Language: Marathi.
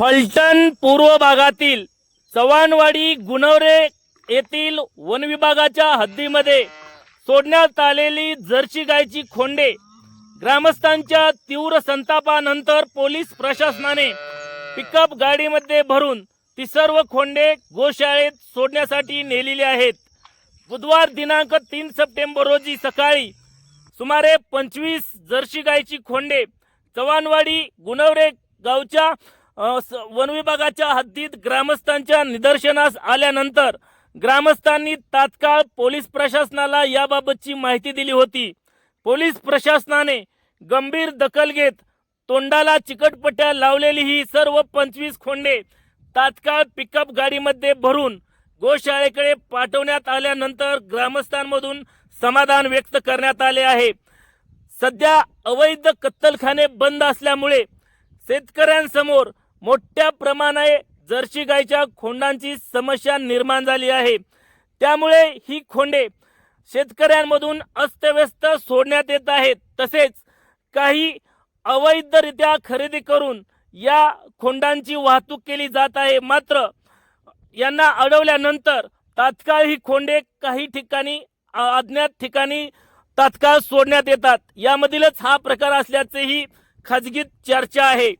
फलटण पूर्व भागातील चव्हाणवाडी गुणवरे येथील वन विभागाच्या हद्दीमध्ये सोडण्यात आलेली जर्सी गायची खोंडे ग्रामस्थांच्या तीव्र संतापानंतर पोलीस प्रशासनाने पिकअप गाडीमध्ये भरून ती सर्व खोंडे गोशाळेत सोडण्यासाठी नेलेली आहेत. बुधवार दिनांक तीन सप्टेंबर रोजी सकाळी सुमारे पंचवीस जर्सी गायची खोंडे चव्हाणवाडी गुणवरे गावच्या वन विभागाच्या हद्दीत ग्रामस्थांच्या निदर्शनास आल्यानंतर ग्रामस्थांनी तात्काळ पोलीस प्रशासनाला याबाबतची माहिती दिली होती. पोलीस प्रशासनाने गंभीर दखल घेत तोंडाला चिकटपट्ट्या लावलेली ही सर्व पंचवीस खोंडे तात्काळ पिकअप गाडीमध्ये भरून गोशाळेकडे पाठवण्यात आल्यानंतर ग्रामस्थांमधून समाधान व्यक्त करण्यात आले आहे. सध्या अवैध कत्तलखाने बंद असल्यामुळे शेतकऱ्यांसमोर मोठ्या प्रमाणे जर्सी गायच्या खोंडांची समस्या निर्माण झाली आहे. त्यामुळे ही खोंडे शेतकऱ्यांमधून अस्तव्यस्त सोडण्यात येत आहेत. तसेच काही अवैधरित्या खरेदी करून या खोंडांची वाहतूक केली जात आहे. मात्र यांना अडवल्यानंतर तात्काळ ही खोंडे काही ठिकाणी अज्ञात ठिकाणी तात्काळ सोडण्यात येतात. यामधीलच हा प्रकार असल्याचेही खाजगीत चर्चा आहे.